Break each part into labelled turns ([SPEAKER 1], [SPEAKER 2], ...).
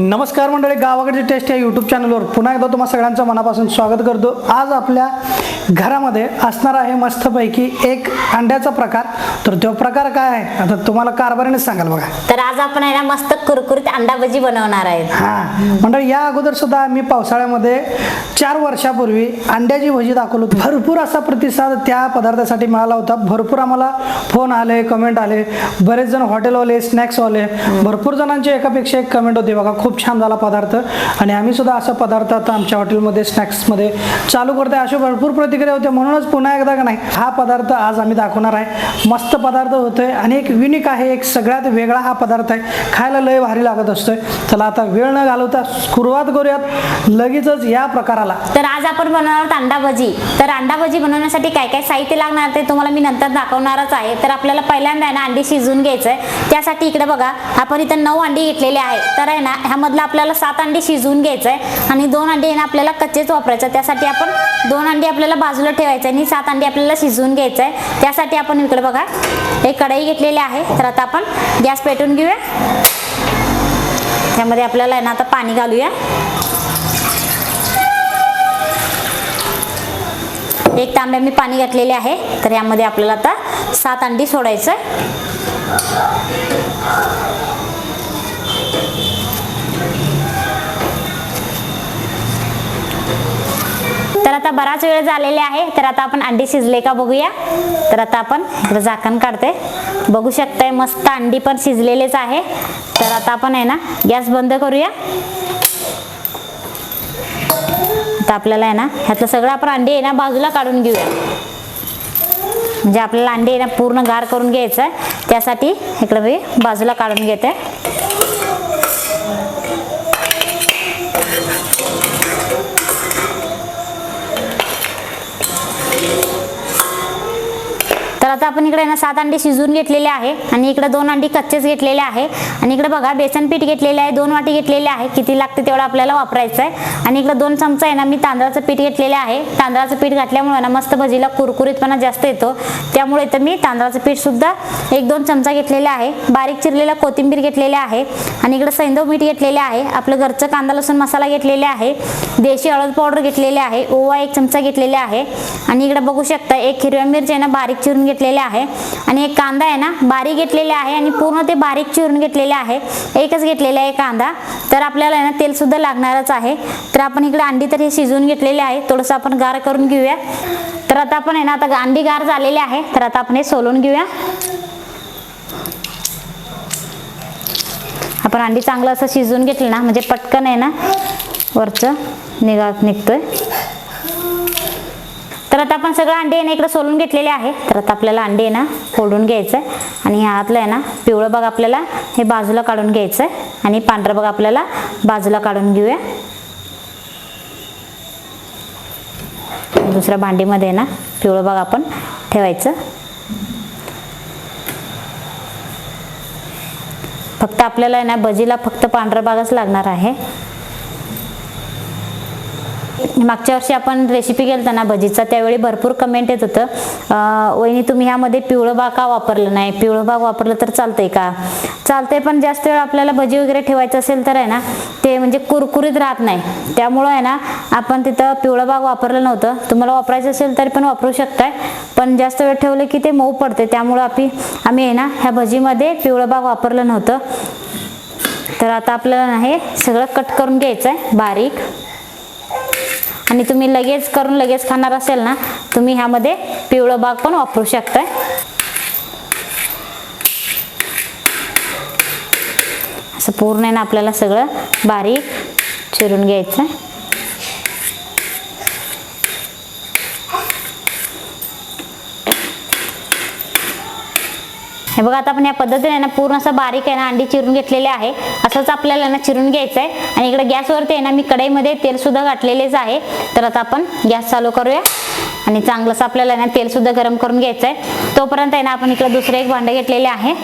[SPEAKER 1] नमस्कार मंडळी गावाकडची टेस्ट या यूट्यूब चॅनलवर पुन्हा एकदा तुम्हा सगळ्यांचं मनापासून स्वागत करतो. आज आपल्या घरामध्ये असणार आहे मस्तपैकी एक अंड्याचा प्रकार. तर तो प्रकार काय आहे? आता तुम्हाला कारभारीनेच सांगाल बघा.
[SPEAKER 2] तर आज आपण आहे ना मस्त कुरकुरीत अंडा भजी बनवणार आहेत
[SPEAKER 1] हां. मंडळी या अगोदर सुद्धा आम्ही पावसाळ्यामध्ये चार वर्षापूर्वी अंड्याची भजी दाखवलो होतो. भरपूर असा प्रतिसाद त्या पदार्थासाठी मिळाला होता. भरपूर आम्हाला फोन आले कमेंट आले. बरेच जण हॉटेलवाले स्नॅक्सवाले भरपूर जणांचे एकापेक्षा एक कमेंट होते. बघा खूप छान झाला पदार्थ. आणि आम्ही सुद्धा असा पदार्थ आता आमच्या हॉटेलमध्ये स्नॅक्समध्ये चालू करतोय. असे भरपूर प्रतिक्रिया होते. म्हणूनच पुन्हा एकदा का नाही हा पदार्थ आज आम्ही दाखवणार आहे. मस्त पदार्थ होतोय आणि एक युनिक आहे एक सगळ्यात वेगळा हा पदार्थ आहे. खायला लय भारी लागत असतोय. चला आता वेळ न घालवता सुरुवात करूयात. लगेचच या प्रकाराला.
[SPEAKER 2] तर आज आपण बनवणार आहोत अंडा भजी. तर अंडा भजी बनवण्यासाठी काय काय साहित्य लागणार ते तुम्हाला मी नंतर दाखवणारच आहे. तर आपल्याला पहिल्यांदा आहे ना अंडी शिजवून घ्यायचं आहे त्यासाठी इकडे बघा आपण इथं नऊ अंडी घेतलेली आहे तर आहे ना यामधला आपल्याला सात अंडी शिजवून घ्यायचं आहे आणि दोन अंडी आपल्याला कच्चेच वापरायचं. त्यासाठी आपण दोन अंडी आपल्याला बाजूला ठेवायचं आणि सात अंडी आपल्याला शिजवून घ्यायचं आहे त्यासाठी आपण इकडे बघा एक कढई घेतलेली आहे. तर आता आपण गॅस पेटून घेऊया. त्यामध्ये आपल्याला आहे ना आता पाणी घालूया. एक तांब्या मी पाणी घातलेले आहे. तर यामध्ये आपल्याला आता सात अंडी सोडायचं तर आता बराच वेळ झालेला आहे. तर आता आपण अंडी शिजले का बघूया. तर आता आपण इकडे झाकण काढते बघू शकताय मस्त अंडी पण शिजलेलेच आहे. तर आता आपण आहे ना गॅस बंद करूया. तर आपल्याला आहे ना ह्यातलं सगळं आपण अंडी आहे ना बाजूला काढून घेऊया. म्हणजे आपल्याला अंडी आहे ना पूर्ण गार करून घ्यायचं आहे त्यासाठी इकडं मी बाजूला काढून घेते. Thank you. तर आता आपण इकडे ना सात अंडी शिजवून घेतलेले आहे आणि इकडे दोन अंडी कच्चेच घेतलेले आहे. आणि इकडे बघा बेसन पीठ घेतलेले आहे दोन वाटी घेतलेले आहे. किती लागते तेवढं आपल्याला वापरायचं आहे. आणि इकडे दोन चमचा आहे ना मी तांदळाचं पीठ घेतलेले आहे. तांदळाचं पीठ घातल्यामुळे ना मस्त भजीला कुरकुरीतपणा जास्त येतो. त्यामुळे इथं मी तांदळाचं पीठ सुद्धा एक दोन चमचा घेतलेला आहे. बारीक चिरलेला कोथिंबीर घेतलेले आहे. आणि इकडे सैंदव मीठ घेतलेले आहे. आपलं घरचं कांदा लसूण मसाला घेतलेले आहे. देशी हळद पावडर घेतलेले आहे. ओवा एक चमचा घेतलेले आहे. आणि इकडे बघू शकता एक हिरव्या मिरची आहे ना बारीक चिरून घेतलेले आहे. आणि एक कांदा आहे ना बारीक घेतलेले आहे आणि पूर्ण ते बारीक चिरून घेतलेले आहे. एकच घेतलेला आहे कांदा. तर आपल्याला आहे ना तेल सुद्धा लागणारच आहे. तर आपण इकडे अंडी तर हे शिजवून घेतलेले आहे. थोडंसं आपण गार करून घेऊया. तर आता आपण आहे ना आता अंडी गार झालेले आहे. तर आता आपण हे सोलून घेऊया. आपण अंडी चांगलं असं शिजवून घेतलं ना म्हणजे पटकन आहे ना वरचं निघा निघतोय. तर आता आपण सगळं अंडे आहे ना इकडे सोलून घेतलेले आहे. तर आता आपल्याला अंडे आहे ना फोडून घ्यायचं आहे आणि ह्यातलं आहे ना पिवळं बघ आपल्याला हे बाजूला काढून घ्यायचं आहे आणि पांढरं बघ आपल्याला बाजूला काढून घेऊया. दुसऱ्या भांडीमध्ये आहे ना पिवळं बघ आपण ठेवायचं. फक्त आपल्याला आहे ना भजीला फक्त पांढरा भागच लागणार आहे. मागच्या वर्षी आपण रेसिपी केलं ना भजीचा त्यावेळी भरपूर कमेंट येत होतं. वहिनी तुम्ही ह्यामध्ये पिवळं भाग का वापरलं नाही? पिवळं भाग वापरलं तर चालतंय का? चालतंय पण जास्त वेळ आपल्याला भजी वगैरे ठेवायचं असेल तर आहे ना ते म्हणजे कुरकुरीत राहत नाही. त्यामुळं आहे ना आपण तिथं पिवळं भाग वापरलं नव्हतं. तुम्हाला वापरायचं असेल तरी पण वापरू शकताय. पण जास्त वेळ ठेवलं की ते मऊ पडते त्यामुळं आपली आम्ही आहे ना ह्या भजीमध्ये पिवळं भाग वापरलं नव्हतं. तर आता आपल्याला हे सगळं कट करून घ्यायचं आहे बारीक. आणि तुम्ही लगेच करून लगेच खाणार असेल ना तुम्ही ह्यामध्ये पिवळं बाग पण वापरू शकताय. असं पूर्ण आहे ना आपल्याला सगळं बारीक चिरून घ्यायचं आहे हे बघा आता आपण या पद्धतीने ना पूर्ण असं बारीक आहे ना अंडी चिरून घेतलेले आहे. असंच आपल्याला ना चिरून घ्यायचं आहे आणि इकडे गॅसवरती आहे ना मी कढईमध्ये तेल सुद्धा घातलेलेच आहे. तर आता आपण गॅस चालू करूया. आणि चांगलंच आपल्याला ना तेल सुद्धा गरम करून घ्यायचं आहे तोपर्यंत आहे ना आपण इकडे दुसरं एक भांडं घेतलेले आहे.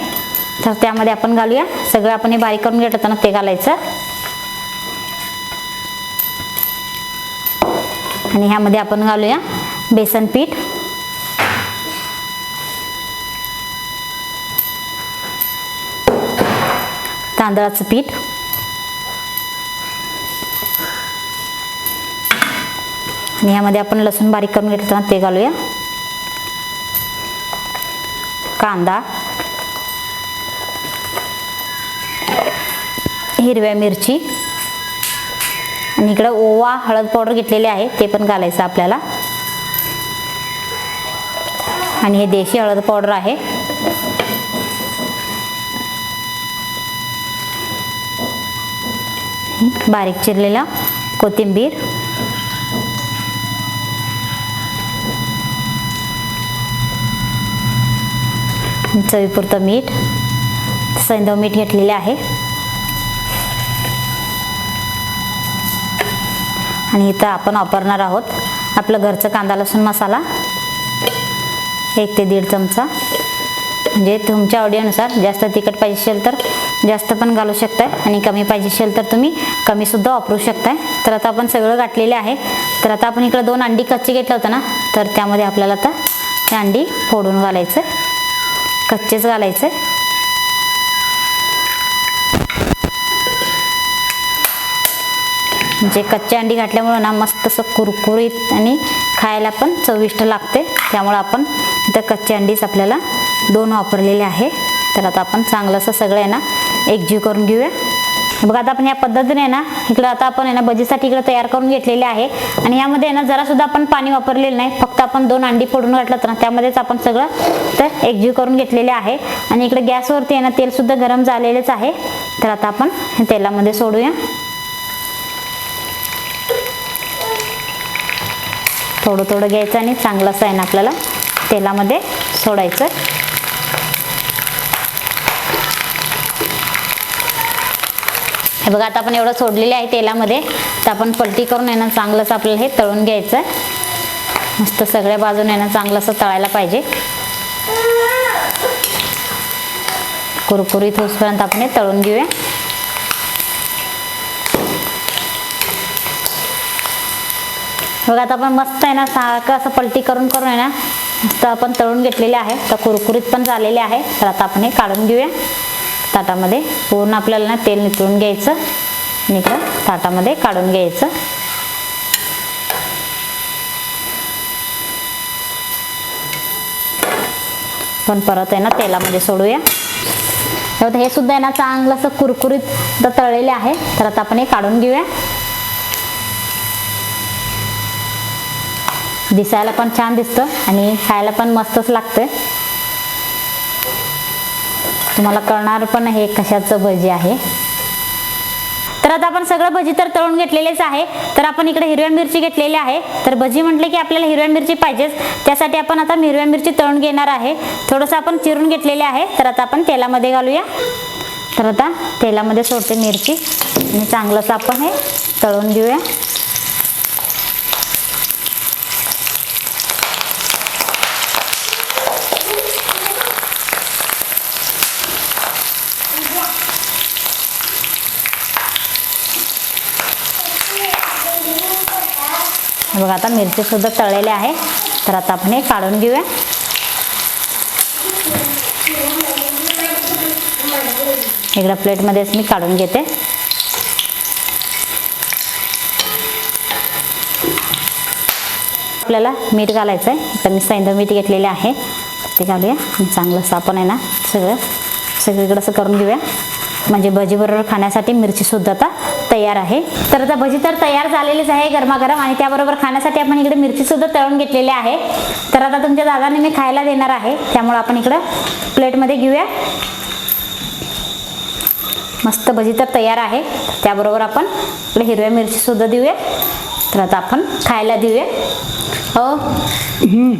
[SPEAKER 2] तर त्यामध्ये आपण घालूया. सगळं आपण हे बारीक करून घेत ना ते घालायचं. आणि ह्यामध्ये आपण घालूया बेसन पीठ. तांदळाचं पीठ. आणि ह्यामध्ये आपण लसूण बारीक करून घेतला ते घालूया. कांदा. हिरव्या मिरची. आणि इकडं ओवा हळद पावडर घेतलेली आहे ते पण घालायचं आपल्याला. आणि हे देशी हळद पावडर आहे. बारीक चिरलेला कोथिंबीर. चवीपुरतं मीठ. सैंदव मीठ घेतलेले आहे. आणि इथं आपण वापरणार आहोत आपलं घरचं कांदा लसूण मसाला. एक ते दीड चमचा. म्हणजे तुमच्या आवडीनुसार जास्त तिखट पाहिजे असेल तर जास्त पण घालू शकताय आणि कमी पाहिजे असेल तर तुम्ही कमीसुद्धा वापरू शकताय. तर आता आपण सगळं गाठलेले आहे. तर आता आपण इकडं दोन अंडी कच्चे घेतलं होतं ना तर त्यामध्ये आपल्याला आता हे अंडी फोडून घालायचं कच्चेच घालायचं जे म्हणजे कच्चे अंडी घातल्यामुळं ना मस्त असं कुरकुरीत आणि खायला पण चविष्ट लागते. त्यामुळं आपण इथं कच्चे अंडीच आपल्याला दोन वापरलेले आहे तर आता आपण चांगलं असं सगळं आहे ना एकजीव करून घेऊया. बघा आता आपण या पद्धतीने ना इकडं आता आपण आहे ना भजीसाठी इकडं तयार करून घेतलेले आहे. आणि यामध्ये आहे ना जरासुद्धा आपण पाणी वापरलेलं नाही. फक्त आपण दोन अंडी फोडून घातलं तर ना त्यामध्येच आपण सगळं तर एकजीव करून घेतलेले आहे. आणि इकडे गॅसवरती आहे ना तेलसुद्धा गरम झालेलेच आहे. तर आता आपण तेलामध्ये सोडूया. थोडं थोडं घ्यायचं आणि चांगलं असं आहे ना आपल्याला तेलामध्ये सोडायचं. हे बघा आता आपण एवढं सोडलेले आहे तेलामध्ये. तर आपण पलटी करून येणं ना चांगलंच आपल्याला हे तळून घ्यायचं मस्त सगळ्या बाजूने आहे ना चांगलं असं तळायला पाहिजे. कुरकुरीत होसपर्यंत आपण हे तळून घेऊया. बघा आता आपण मस्त आहे ना सारखं असं पलटी करून करून आहे ना मस्त आपण तळून घेतलेले आहे. तर कुरकुरीत पण झालेले आहे. तर आता आपण हे काढून घेऊया. ताटामध्ये पूर्ण आपल्याला ना तेल निचळून घ्यायचं. आणि इकडं ताटामध्ये काढून घ्यायचं. पण परत आहे ना तेलामध्ये सोडूया. तेव्हा हे सुद्धा आहे ना चांगलं असं कुरकुरीत तळलेले आहे. तर आता आपण हे काढून घेऊया. दिसायला पण छान दिसतं आणि खायला पण मस्तच लागतं तुम्हाला कळणार पण हे कशाचं भजी आहे. तर आता आपण सगळं भजी तर तळून घेतलेलेच आहे. तर आपण इकडे हिरव्या मिरची घेतलेली आहे. तर भजी म्हटले की आपल्याला हिरव्या मिरची पाहिजेच. त्यासाठी आपण आता हिरव्या मिरची तळून घेणार आहे. थोडंसं आपण चिरून घेतलेले आहे. तर आता आपण तेलामध्ये घालूया. तर आता तेलामध्ये सोडते मिरची. आणि चांगलंच आपण हे तळून घेऊया. बघा आता मिरचीसुद्धा तळलेले आहे. तर आता आपण हे काढून घेऊया. इकडं प्लेटमध्येच मी काढून घेते. आपल्याला मीठ घालायचं आहे तर मी सैंध मीठ घेतलेले आहे. ते घालूया. चांगलं सापण आहे ना सगळं सगळीकडं असं करून घेऊया. म्हणजे भजीबरोबर खाण्यासाठी मिरचीसुद्धा आता तयार आहे. तर आता भजी तर तयार झालेलीच आहे गरमागरम आणि त्याबरोबर खाण्यासाठी आपण इकडे मिरची सुद्धा तळून घेतलेली आहे. तर आता तुमच्या दादाने मी खायला देणार आहे. त्यामुळे आपण इकडं प्लेटमध्ये घेऊया. मस्त भजी तर तयार आहे. त्याबरोबर आपण इकडे हिरव्या मिरची सुद्धा देऊया. तर आता आपण खायला देऊया. हो?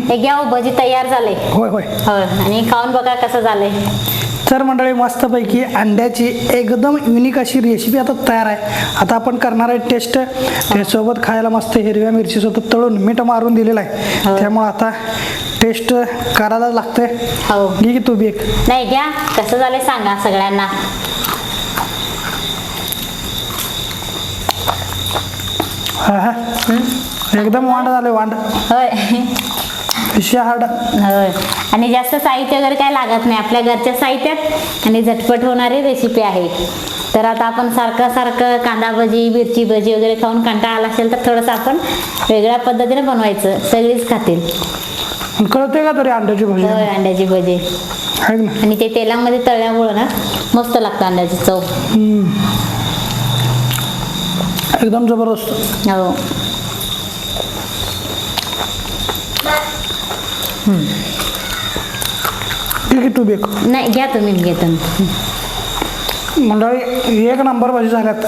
[SPEAKER 2] हे घ्या हो भजी तयार झाले.
[SPEAKER 1] होय होय.
[SPEAKER 2] हो आणि खाऊन बघा कसं झालंय.
[SPEAKER 1] तर मंडळी मस्तपैकी अंड्याची एकदम युनिक अशी रेसिपी आता तयार आहे. आता आपण करणार आहे टेस्ट त्यासोबत खायला मस्त हिरव्या मिरचीसोबत तळून मीठ मारून दिलेलं आहे. त्यामुळे आता टेस्ट करायला लागतंय.
[SPEAKER 2] हो.
[SPEAKER 1] घे की तू बी एक.
[SPEAKER 2] नाही घ्या. कसं झालंय सांगा सगळ्यांना.
[SPEAKER 1] हा हा. एकदम वांड झालं वांड.
[SPEAKER 2] होय.
[SPEAKER 1] पिशव्या हार्ड
[SPEAKER 2] होय. आणि जास्त साहित्य वगैरे काय लागत नाही. आपल्या घरच्या साहित्यात आणि झटपट होणारी रेसिपी आहे. तर आता आपण सारखं सारखं कांदा भजी मिरची भजी वगैरे खाऊन कंटाळा आला असेल तर थोडंसं आपण वेगळ्या पद्धतीने बनवायचं. सगळीच खातील.
[SPEAKER 1] कळते का तरी अंड्याची भाजी?
[SPEAKER 2] होय अंड्याची भजी. आणि ते तेलामध्ये तळल्यामुळं ना मस्त लागतं अंड्याची चव.
[SPEAKER 1] एकदम जबरदस्त.
[SPEAKER 2] हो.
[SPEAKER 1] ठीक आहे तू बेक
[SPEAKER 2] नाही घ्या तुम्ही घ्या तुम्ही
[SPEAKER 1] मंडळी एक नंबर भाजी झाल्यात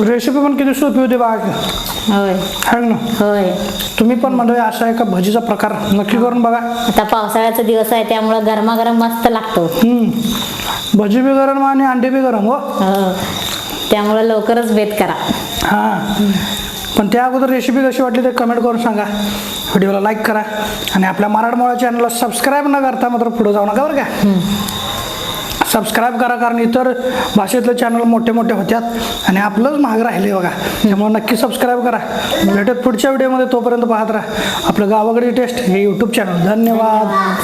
[SPEAKER 1] रेसिपी पण किती सोपी होती की.
[SPEAKER 2] होय
[SPEAKER 1] आहे ना
[SPEAKER 2] होय
[SPEAKER 1] तुम्ही पण मंडळी असा एका भजीचा प्रकार नक्की करून बघा
[SPEAKER 2] आता पावसाळ्याचा दिवस आहे त्यामुळं गरमागरम मस्त लागतो.
[SPEAKER 1] भजी बी गरम आणि अंडे बी गरम हो
[SPEAKER 2] हो त्यामुळं लवकरच बेत करा
[SPEAKER 1] हां पण त्या अगोदर रेसिपी कशी वाटली ते कमेंट करून सांगा. व्हिडिओला लाईक करा आणि आपल्या मराठमोळा चॅनलला सबस्क्राईब न करता मात्र पुढे जाऊ नका बरं का. सबस्क्राईब करा कारण इतर भाषेतले चॅनल मोठे मोठे होत्यात आणि आपलंच महाग राहिले बघा. त्यामुळे नक्की सबस्क्राईब करा. भेटत पुढच्या व्हिडिओमध्ये तोपर्यंत पाहत राहा. आपलं गावाकडे टेस्ट हे यूट्यूब चॅनल धन्यवाद.